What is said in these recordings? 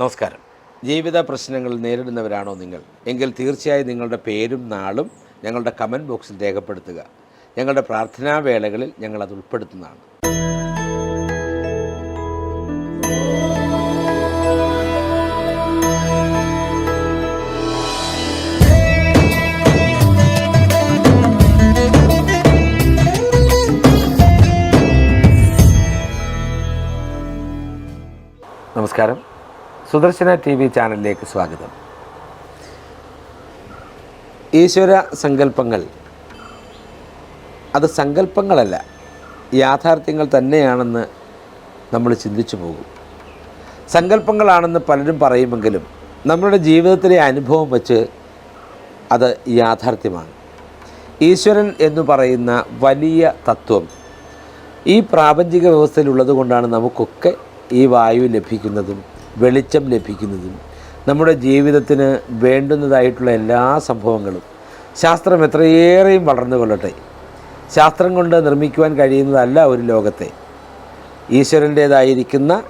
നമസ്കാരം. ജീവിത പ്രശ്നങ്ങൾ നേരിടുന്നവരാണോ നിങ്ങൾ? എങ്കിൽ തീർച്ചയായും നിങ്ങളുടെ പേരും നാളും ഞങ്ങളുടെ കമന്റ് ബോക്സിൽ രേഖപ്പെടുത്തുക. ഞങ്ങളുടെ പ്രാർത്ഥനാ വേളകളിൽ ഞങ്ങൾ അത് ഉൾപ്പെടുത്തുന്നതാണ്. നമസ്കാരം. സുദർശന ടി വി ചാനലിലേക്ക് സ്വാഗതം. ഈശ്വര സങ്കല്പങ്ങൾ. അത് സങ്കല്പങ്ങളല്ല യാഥാർത്ഥ്യങ്ങൾ തന്നെയാണെന്ന് നമ്മൾ ചിന്തിച്ചു പോകും. സങ്കല്പങ്ങളാണെന്ന് പലരും പറയുമെങ്കിലും നമ്മുടെ ജീവിതത്തിലെ അനുഭവം വച്ച് അത് യാഥാർത്ഥ്യമാണ്. ഈശ്വരൻ എന്ന് പറയുന്ന വലിയ തത്വം ഈ പ്രാപഞ്ചിക വ്യവസ്ഥയിലുള്ളത് കൊണ്ടാണ് നമുക്കൊക്കെ ഈ വായു ലഭിക്കുന്നതും വെളിച്ചം ലഭിക്കുന്നതും നമ്മുടെ ജീവിതത്തിന് വേണ്ടുന്നതായിട്ടുള്ള എല്ലാ സംഭവങ്ങളും ശാസ്ത്രം എത്രയേറെയും വളർന്നു കൊള്ളട്ടെ. ശാസ്ത്രം കൊണ്ട് നിർമ്മിക്കുവാൻ കഴിയുന്നതല്ല ഒരു ലോകത്തെ. ഈശ്വരന്റേതായിരിക്കുന്ന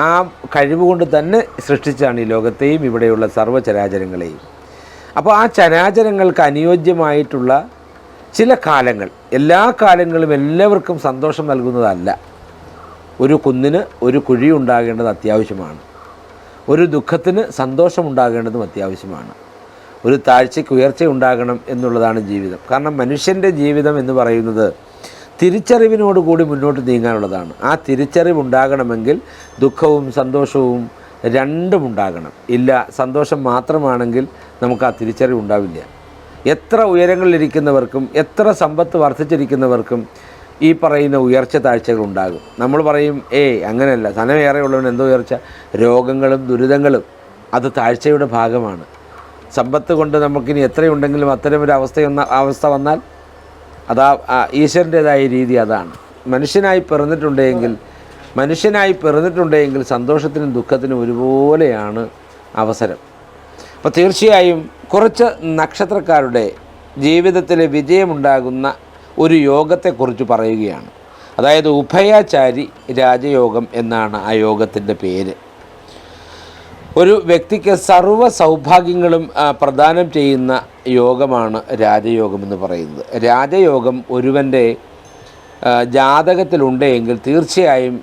ആ കഴിവുകൊണ്ട് തന്നെ സൃഷ്ടിച്ചാണ് ഈ ലോകത്തെയും ഇവിടെയുള്ള സർവചരാചരങ്ങളെയും അപ്പോൾ ആ ചരാചരങ്ങൾക്ക് അനുയോജ്യമായിട്ടുള്ള ചില കാലങ്ങൾ എല്ലാ കാലങ്ങളും എല്ലാവർക്കും സന്തോഷം നൽകുന്നതല്ല. ഒരു കുന്നിന് ഒരു കുഴി ഉണ്ടാകേണ്ടത് അത്യാവശ്യമാണ്. ഒരു ദുഃഖത്തിന് സന്തോഷമുണ്ടാകേണ്ടതും അത്യാവശ്യമാണ്. ഒരു താഴ്ചയ്ക്ക് ഉയർച്ച ഉണ്ടാകണം എന്നുള്ളതാണ് ജീവിതം. കാരണം മനുഷ്യന്റെ ജീവിതം എന്ന് പറയുന്നത് തിരിച്ചറിവിനോടുകൂടി മുന്നോട്ട് നീങ്ങാനുള്ളതാണ്. ആ തിരിച്ചറിവ് ഉണ്ടാകണമെങ്കിൽ ദുഃഖവും സന്തോഷവും രണ്ടും ഉണ്ടാകണം. ഇല്ല സന്തോഷം മാത്രമാണെങ്കിൽ നമുക്ക് ആ തിരിച്ചറിവ് ഉണ്ടാവില്ല. എത്ര ഉയരങ്ങളിലിരിക്കുന്നവർക്കും എത്ര സമ്പത്ത് വർദ്ധിച്ചിരിക്കുന്നവർക്കും ഈ പറയുന്ന ഉയർച്ച താഴ്ചകൾ ഉണ്ടാകും. നമ്മൾ പറയും ഏയ് അങ്ങനെയല്ല. ധനമേറെ ഉള്ളവൻ എന്തോ ഉയർച്ച? രോഗങ്ങളും ദുരിതങ്ങളും. അത് താഴ്ചയുടെ ഭാഗമാണ്. സമ്പത്ത് കൊണ്ട് നമുക്കിനി എത്രയുണ്ടെങ്കിലും അത്തരം ഒരു അവസ്ഥയൊന്ന അവസ്ഥ വന്നാൽ അതാ ഈശ്വരന്റേതായ രീതി അതാണ്. മനുഷ്യനായി പിറന്നിട്ടുണ്ടെങ്കിൽ മനുഷ്യനായി പിറന്നിട്ടുണ്ടെങ്കിൽ സന്തോഷത്തിനും ദുഃഖത്തിനും ഒരുപോലെയാണ് അവസരം. അപ്പോൾ തീർച്ചയായും കുറച്ച് നക്ഷത്രക്കാരുടെ ജീവിതത്തിൽ വിജയമുണ്ടാകുന്ന ഒരു യോഗത്തെക്കുറിച്ച് പറയുകയാണ്. അതായത് ഉഭയാചാരി രാജയോഗം എന്നാണ് ആ യോഗത്തിന്റെ പേര്. ഒരു വ്യക്തിക്ക് സർവ സൗഭാഗ്യങ്ങളും പ്രദാനം ചെയ്യുന്ന യോഗമാണ് രാജയോഗം എന്ന് പറയുന്നത്. രാജയോഗം ഒരുവന്റെ ജാതകത്തിലുണ്ടെങ്കിൽ തീർച്ചയായും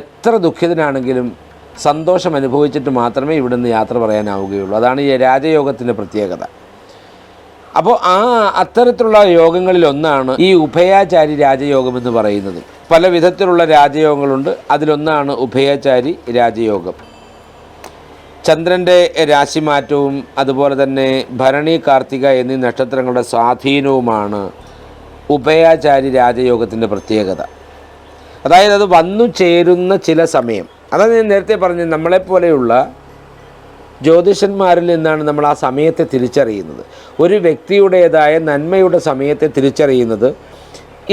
എത്ര ദുഃഖിതനാണെങ്കിലും സന്തോഷം അനുഭവിച്ചിട്ട് മാത്രമേ ഇവിടുന്ന് യാത്ര പറയാനാവുകയുള്ളൂ. അതാണ് ഈ രാജയോഗത്തിന്റെ പ്രത്യേകത. അപ്പോൾ ആ അത്തരത്തിലുള്ള യോഗങ്ങളിൽ ഒന്നാണ് ഈ ഉഭയാചാരി രാജയോഗം എന്ന് പറയുന്നത്. പല വിധത്തിലുള്ള രാജയോഗങ്ങളുണ്ട്. അതിലൊന്നാണ് ഉഭയാചാരി രാജയോഗം. ചന്ദ്രന്റെ രാശിമാറ്റവും അതുപോലെ തന്നെ ഭരണി കാർത്തിക എന്നീ നക്ഷത്രങ്ങളുടെ സ്വാധീനവുമാണ് ഉഭയാചാരി രാജയോഗത്തിന്റെ പ്രത്യേകത. അതായത് അത് വന്നു ചേരുന്ന ചില സമയം. അതാണ് ഞാൻ നേരത്തെ പറഞ്ഞത്. നമ്മളെപ്പോലെയുള്ള ജ്യോതിഷന്മാരിൽ നിന്നാണ് നമ്മൾ ആ സമയത്തെ തിരിച്ചറിയുന്നത്. ഒരു വ്യക്തിയുടേതായ നന്മയുടെ സമയത്തെ തിരിച്ചറിയുന്നത്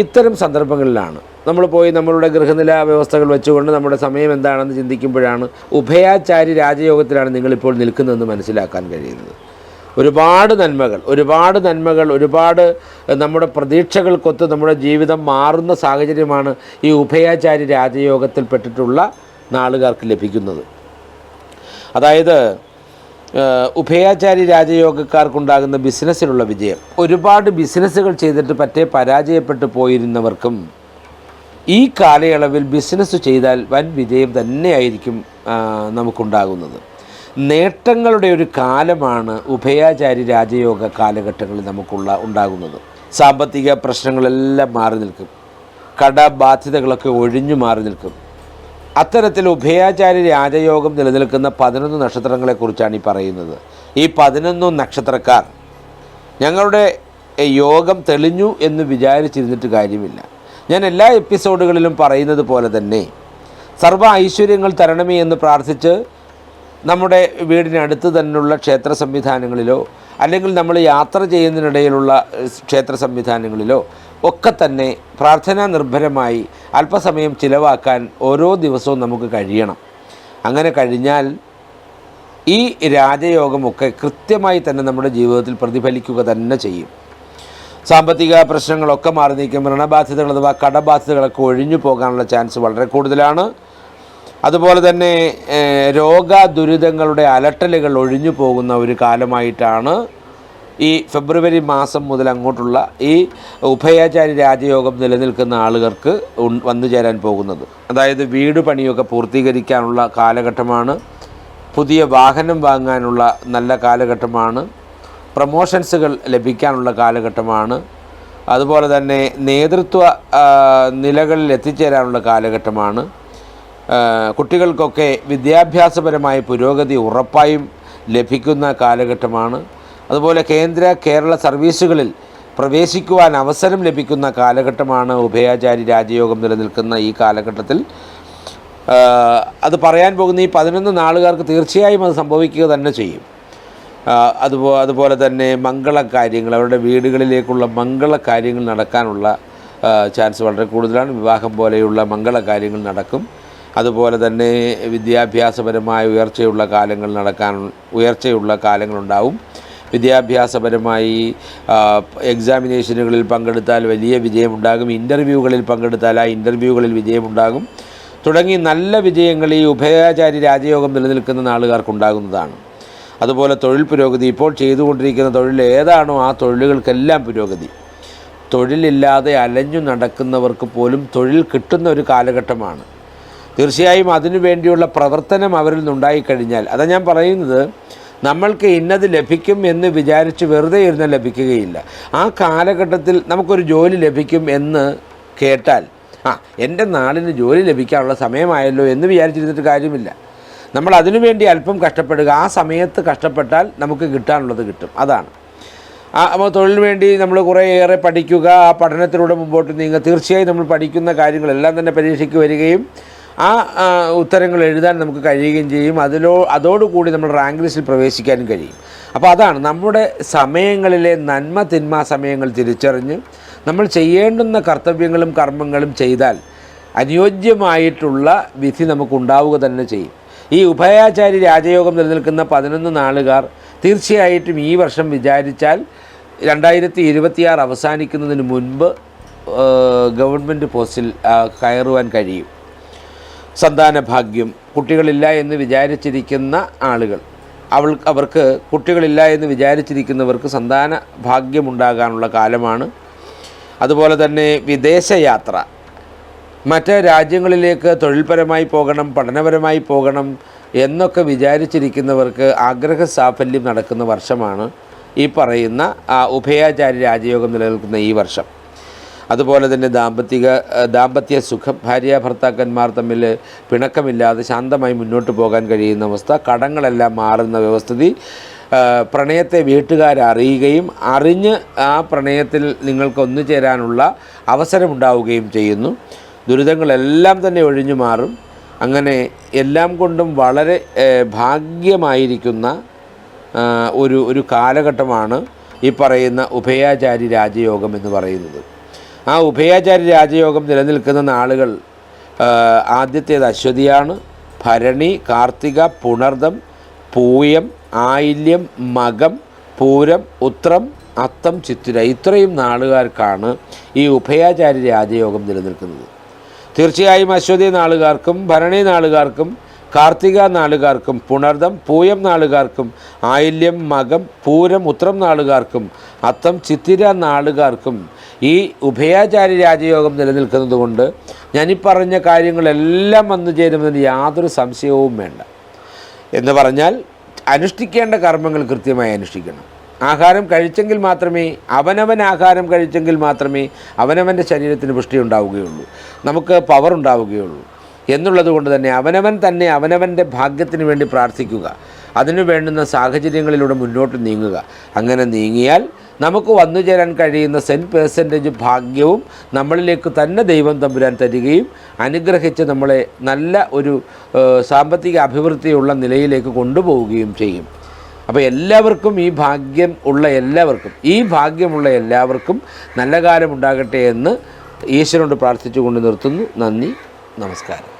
ഇത്തരം സന്ദർഭങ്ങളിലാണ്. നമ്മൾ പോയി നമ്മളുടെ ഗൃഹനില വ്യവസ്ഥകൾ വെച്ചുകൊണ്ട് നമ്മുടെ സമയം എന്താണെന്ന് ചിന്തിക്കുമ്പോഴാണ് ഉഭയാചാരി രാജയോഗത്തിലാണ് നിങ്ങളിപ്പോൾ നിൽക്കുന്നതെന്ന് മനസ്സിലാക്കാൻ കഴിയുന്നത്. ഒരുപാട് നന്മകൾ ഒരുപാട് നന്മകൾ ഒരുപാട് നമ്മുടെ പ്രതീക്ഷകൾക്കൊത്ത് നമ്മുടെ ജീവിതം മാറുന്ന സാഹചര്യമാണ് ഈ ഉഭയാചാരി രാജയോഗത്തിൽപ്പെട്ടിട്ടുള്ള നാളുകാർക്ക് ലഭിക്കുന്നത്. അതായത് ഉഭയാചാരി രാജയോഗക്കാർക്കുണ്ടാകുന്ന ബിസിനസ്സിലുള്ള വിജയം. ഒരുപാട് ബിസിനസ്സുകൾ ചെയ്തിട്ട് പറ്റേ പരാജയപ്പെട്ടു പോയിരുന്നവർക്കും ഈ കാലയളവിൽ ബിസിനസ് ചെയ്താൽ വൻ വിജയം തന്നെയായിരിക്കും നമുക്കുണ്ടാകുന്നത്. നേട്ടങ്ങളുടെ ഒരു കാലമാണ് ഉഭയാചാരി രാജയോഗ കാലഘട്ടങ്ങളിൽ നമുക്കുള്ള ഉണ്ടാകുന്നത്. സാമ്പത്തിക പ്രശ്നങ്ങളെല്ലാം മാറി നിൽക്കും. കടബാധ്യതകളൊക്കെ ഒഴിഞ്ഞു മാറി നിൽക്കും. അത്തരത്തിൽ ഉഭയാചാര്യ രാജയോഗം നിലനിൽക്കുന്ന പതിനൊന്ന് നക്ഷത്രങ്ങളെക്കുറിച്ചാണ് ഈ പറയുന്നത്. ഈ പതിനൊന്ന് നക്ഷത്രക്കാർ ഞങ്ങളുടെ യോഗം തെളിഞ്ഞു എന്ന് വിചാരിച്ചിരുന്നിട്ട് കാര്യമില്ല. ഞാൻ എല്ലാ എപ്പിസോഡുകളിലും പറയുന്നത് പോലെ തന്നെ സർവ ഐശ്വര്യങ്ങൾ തരണമേ എന്ന് പ്രാർത്ഥിച്ച് നമ്മുടെ വീടിനടുത്ത് തന്നെയുള്ള ക്ഷേത്ര സംവിധാനങ്ങളിലോ അല്ലെങ്കിൽ നമ്മൾ യാത്ര ചെയ്യുന്നതിനിടയിലുള്ള ക്ഷേത്ര സംവിധാനങ്ങളിലോ ഒക്കെ തന്നെ പ്രാർത്ഥനാ നിർഭരമായി അല്പസമയം ചിലവാക്കാൻ ഓരോ ദിവസവും നമുക്ക് കഴിയണം. അങ്ങനെ കഴിഞ്ഞാൽ ഈ രാജയോഗമൊക്കെ കൃത്യമായി തന്നെ നമ്മുടെ ജീവിതത്തിൽ പ്രതിഫലിക്കുക തന്നെ ചെയ്യും. സാമ്പത്തിക പ്രശ്നങ്ങളൊക്കെ മാറി നീക്കും ഋണബാധ്യതകൾ അഥവാ കടബാധ്യതകളൊക്കെ ഒഴിഞ്ഞു പോകാനുള്ള ചാൻസ് വളരെ കൂടുതലാണ്. അതുപോലെ തന്നെ രോഗ ദുരിതങ്ങളുടെ അലട്ടലുകൾ ഒഴിഞ്ഞു പോകുന്ന ഒരു കാലമായിട്ടാണ് ഈ ഫെബ്രുവരി മാസം മുതൽ അങ്ങോട്ടുള്ള ഈ ഉഭയാചാരി രാജയോഗം നിലനിൽക്കുന്ന ആളുകൾക്ക് വന്നു ചേരാൻ പോകുന്നത്. അതായത് വീട് പണിയൊക്കെ പൂർത്തീകരിക്കാനുള്ള കാലഘട്ടമാണ്. പുതിയ വാഹനം വാങ്ങാനുള്ള നല്ല കാലഘട്ടമാണ്. പ്രമോഷൻസുകൾ ലഭിക്കാനുള്ള കാലഘട്ടമാണ്. അതുപോലെ തന്നെ നേതൃത്വ നിലകളിൽ എത്തിച്ചേരാനുള്ള കാലഘട്ടമാണ്. കുട്ടികൾക്കൊക്കെ വിദ്യാഭ്യാസപരമായ പുരോഗതി ഉറപ്പായും ലഭിക്കുന്ന കാലഘട്ടമാണ്. അതുപോലെ കേന്ദ്ര കേരള സർവീസുകളിൽ പ്രവേശിക്കുവാൻ അവസരം ലഭിക്കുന്ന കാലഘട്ടമാണ് ഉഭയാചാരി രാജയോഗം നിലനിൽക്കുന്ന ഈ കാലഘട്ടത്തിൽ. അത് പറയാൻ പോകുന്ന ഈ പതിനൊന്ന് നാളുകാർക്ക് തീർച്ചയായും അത് സംഭവിക്കുക തന്നെ ചെയ്യും. അതുപോ അതുപോലെ തന്നെ മംഗള കാര്യങ്ങൾ അവരുടെ വീടുകളിലേക്കുള്ള മംഗള കാര്യങ്ങൾ നടക്കാനുള്ള ചാൻസ് വളരെ കൂടുതലാണ്. വിവാഹം പോലെയുള്ള മംഗള കാര്യങ്ങൾ നടക്കും. അതുപോലെ തന്നെ വിദ്യാഭ്യാസപരമായ ഉയർച്ചയുള്ള കാലങ്ങൾ നടക്കാൻ ഉയർച്ചയുള്ള കാലങ്ങളുണ്ടാവും. വിദ്യാഭ്യാസപരമായി എക്സാമിനേഷനുകളിൽ പങ്കെടുത്താൽ വലിയ വിജയമുണ്ടാകും. ഇന്റർവ്യൂകളിൽ പങ്കെടുത്താൽ ആ ഇന്റർവ്യൂകളിൽ വിജയമുണ്ടാകും. തുടങ്ങി നല്ല വിജയങ്ങൾ ഈ ഉഭയാചാരി രാജയോഗം നിലനിൽക്കുന്ന നാളുകാർക്കുണ്ടാകുന്നതാണ്. അതുപോലെ തൊഴിൽ പുരോഗതി ഇപ്പോൾ ചെയ്തുകൊണ്ടിരിക്കുന്ന തൊഴിൽ ഏതാണോ ആ തൊഴിലുകൾക്കെല്ലാം പുരോഗതി. തൊഴിലില്ലാതെ അലഞ്ഞു നടക്കുന്നവർക്ക് പോലും തൊഴിൽ കിട്ടുന്ന ഒരു കാലഘട്ടമാണ്. തീർച്ചയായും അതിനു വേണ്ടിയുള്ള പ്രവർത്തനം അവരിൽ നിന്നുണ്ടായിക്കഴിഞ്ഞാൽ. അതാ ഞാൻ പറയുന്നത് നമ്മൾക്ക് ഇന്നത് ലഭിക്കും എന്ന് വിചാരിച്ച് വെറുതെ ഇരുന്ന് ലഭിക്കുകയില്ല. ആ കാലഘട്ടത്തിൽ നമുക്കൊരു ജോലി ലഭിക്കും എന്ന് കേട്ടാൽ ആ എന്റെ നാടിന് ജോലി ലഭിക്കാനുള്ള സമയമായല്ലോ എന്ന് വിചാരിച്ചിരുന്നിട്ട് കാര്യമില്ല. നമ്മൾ അതിനുവേണ്ടി അല്പം കഷ്ടപ്പെടുക ആ സമയത്ത് കഷ്ടപ്പെട്ടാൽ നമുക്ക് കിട്ടാനുള്ളത് കിട്ടും. അതാണ്. അപ്പോൾ തൊഴിലിന് വേണ്ടി നമ്മൾ കുറേ ഏറെ പഠിക്കുക ആ പഠനത്തിലൂടെ മുമ്പോട്ട് നീങ്ങുക തീർച്ചയായും നമ്മൾ പഠിക്കുന്ന കാര്യങ്ങളെല്ലാം തന്നെ പരീക്ഷയ്ക്ക് വരികയും ആ ഉത്തരങ്ങൾ എഴുതാൻ നമുക്ക് കഴിയുകയും ചെയ്യും. അതിലോ അതോടുകൂടി നമ്മൾ റാങ്ക് ലിസ്റ്റിൽ പ്രവേശിക്കാനും കഴിയും. അപ്പോൾ അതാണ് നമ്മുടെ സമയങ്ങളിലെ നന്മ തിന്മ സമയങ്ങൾ തിരിച്ചറിഞ്ഞ് നമ്മൾ ചെയ്യേണ്ടുന്ന കർത്തവ്യങ്ങളും കർമ്മങ്ങളും ചെയ്താൽ അനുയോജ്യമായിട്ടുള്ള വിധി നമുക്കുണ്ടാവുക തന്നെ ചെയ്യും. ഈ ഉഭയാചാരി രാജയോഗം നിലനിൽക്കുന്ന പതിനൊന്ന് നാളുകാർ തീർച്ചയായിട്ടും ഈ വർഷം വിചാരിച്ചാൽ രണ്ടായിരത്തി ഇരുപത്തിയാറ് അവസാനിക്കുന്നതിന് മുൻപ് ഗവൺമെന്റ് പോസ്റ്റിൽ കയറുവാൻ കഴിയും. സന്താന ഭാഗ്യം കുട്ടികളില്ല എന്ന് വിചാരിച്ചിരിക്കുന്ന ആളുകൾ. അവൾ അവർക്ക് കുട്ടികളില്ല എന്ന് വിചാരിച്ചിരിക്കുന്നവർക്ക് സന്താന ഭാഗ്യമുണ്ടാകാനുള്ള കാലമാണ്. അതുപോലെ തന്നെ വിദേശയാത്ര. മറ്റ് രാജ്യങ്ങളിലേക്ക് തൊഴിൽപരമായി പോകണം പഠനപരമായി പോകണം എന്നൊക്കെ വിചാരിച്ചിരിക്കുന്നവർക്ക് ആഗ്രഹ സാഫല്യം നടക്കുന്ന വർഷമാണ് ഈ പറയുന്ന ആ, ഉഭയാചാരി രാജയോഗം നിലനിൽക്കുന്ന ഈ വർഷം. അതുപോലെ തന്നെ ദാമ്പത്തിക ദാമ്പത്യ സുഖം ഭാര്യ ഭർത്താക്കന്മാർ തമ്മിൽ പിണക്കമില്ലാതെ ശാന്തമായി മുന്നോട്ട് പോകാൻ കഴിയുന്ന അവസ്ഥ കടങ്ങളെല്ലാം മാറുന്ന വ്യവസ്ഥിതി പ്രണയത്തെ വീട്ടുകാരറിയുകയും അറിഞ്ഞ് ആ പ്രണയത്തിൽ നിങ്ങൾക്ക് ഒന്നുചേരാനുള്ള അവസരമുണ്ടാവുകയും ചെയ്യുന്നു. ദുരിതങ്ങളെല്ലാം തന്നെ ഒഴിഞ്ഞു മാറും. അങ്ങനെ എല്ലാം കൊണ്ടും വളരെ ഭാഗ്യമായിരിക്കുന്ന ഒരു ഒരു കാലഘട്ടമാണ് ഈ പറയുന്ന ഉഭയാചാരി രാജയോഗം എന്ന് പറയുന്നത്. ആ ഉഭയാചാര്യ രാജയോഗം നിലനിൽക്കുന്ന നാളുകൾ ആദ്യത്തേത് അശ്വതിയാണ്. ഭരണി കാർത്തിക പുണർദം പൂയം ആയില്യം മകം പൂരം ഉത്രം അത്തം ചിത്തിര ഇത്രയും നാളുകാർക്കാണ് ഈ ഉഭയാചാര്യ രാജയോഗം നിലനിൽക്കുന്നത്. തീർച്ചയായും അശ്വതി നാളുകാർക്കും ഭരണി നാളുകാർക്കും കാർത്തിക നാളുകാർക്കും പുണർദം പൂയം നാളുകാർക്കും ആയില്യം മകം പൂരം ഉത്രം നാളുകാർക്കും അത്തം ചിത്തിര നാളുകാർക്കും ഈ ഉഭയാചാരി രാജയോഗം നിലനിൽക്കുന്നത് കൊണ്ട് ഞാനീ പറഞ്ഞ കാര്യങ്ങളെല്ലാം വന്നു ചേരുമെന്നതിന് യാതൊരു സംശയവും വേണ്ട. എന്ന് പറഞ്ഞാൽ അനുഷ്ഠിക്കേണ്ട കർമ്മങ്ങൾ കൃത്യമായി അനുഷ്ഠിക്കണം. ആഹാരം കഴിച്ചെങ്കിൽ മാത്രമേ അവനവൻ ആഹാരം കഴിച്ചെങ്കിൽ മാത്രമേ അവനവന്റെ ശരീരത്തിന് പുഷ്ടി ഉണ്ടാവുകയുള്ളൂ. നമുക്ക് പവർ ഉണ്ടാവുകയുള്ളൂ. എന്നുള്ളത് കൊണ്ട് തന്നെ അവനവൻ തന്നെ അവനവന്റെ ഭാഗ്യത്തിന് വേണ്ടി പ്രാർത്ഥിക്കുക. അതിനു വേണ്ടുന്ന സാഹചര്യങ്ങളിലൂടെ മുന്നോട്ട് നീങ്ങുക. അങ്ങനെ നീങ്ങിയാൽ നമുക്ക് വന്നു ചേരാൻ കഴിയുന്ന സെന്റ് പേഴ്സന്റേജ് ഭാഗ്യവും നമ്മളിലേക്ക് തന്നെ ദൈവം തമ്പുരാൻ തരികയും അനുഗ്രഹിച്ച് നമ്മളെ നല്ല ഒരു സാമ്പത്തിക അഭിവൃദ്ധിയുള്ള നിലയിലേക്ക് കൊണ്ടുപോവുകയും ചെയ്യും. അപ്പോൾ എല്ലാവർക്കും ഈ ഭാഗ്യം ഉള്ള എല്ലാവർക്കും ഈ ഭാഗ്യമുള്ള എല്ലാവർക്കും നല്ല കാലം ഉണ്ടാകട്ടെ എന്ന് ഈശ്വരനോട് പ്രാർത്ഥിച്ചുകൊണ്ട് നിർത്തുന്നു. നന്ദി. നമസ്കാരം.